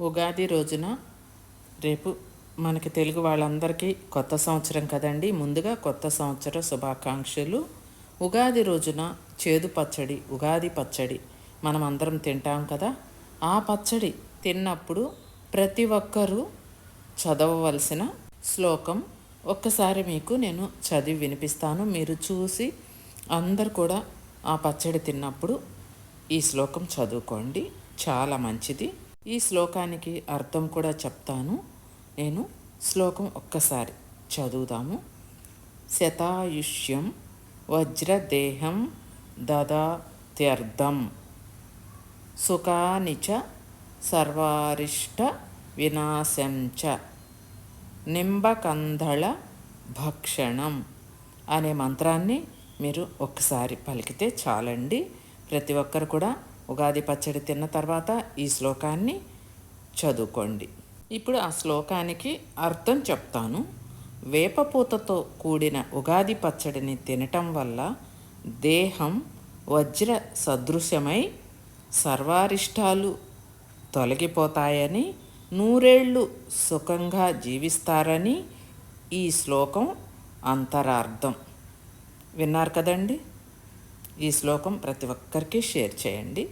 ఉగాది రోజున రేపు మనకి తెలుగు వాళ్ళందరికీ కొత్త సంవత్సరం కదండి. ముందుగా కొత్త సంవత్సర శుభాకాంక్షలు. ఉగాది రోజున చేదు పచ్చడి ఉగాది పచ్చడి మనం అందరం తింటాం కదా. ఆ పచ్చడి తిన్నప్పుడు ప్రతి ఒక్కరూ చదవవలసిన శ్లోకం. ఒక్కసారి మీకు నేను చదివి వినిపిస్తాను. మీరు చూసి అందరు కూడా ఆ పచ్చడి తిన్నప్పుడు ఈ శ్లోకం చదువుకోండి. చాలా మంచిది. ఈ శ్లోకానికి అర్థం కూడా చెప్తాను. నేను శ్లోకం ఒక్కసారి చదువుదాము. శతాయుష్యం వజ్రదేహం దదాత్యర్థం. సుఖాని చ సర్వారిష్ట వినాశం చ. నింబకందళ భక్షణం అనే మంత్రాన్ని మీరు ఒక్కసారి పలికితే చాలండి. ప్రతి ఒక్కరు కూడా ఉగాది పచ్చడి తిన్న తర్వాత ఈ శ్లోకాన్ని చదువుకోండి. ఇప్పుడు ఆ శ్లోకానికి అర్థం చెప్తాను. వేపపూతతో కూడిన ఉగాది పచ్చడిని తినటం వల్ల దేహం వజ్ర సదృశ్యమై సర్వారిష్టాలు తొలగిపోతాయని నూరేళ్ళు సుఖంగా జీవిస్తారని ఈ శ్లోకం అంతరార్థం. విన్నారు కదండి? ఈ శ్లోకం ప్రతి ఒక్కరికి షేర్ చేయండి.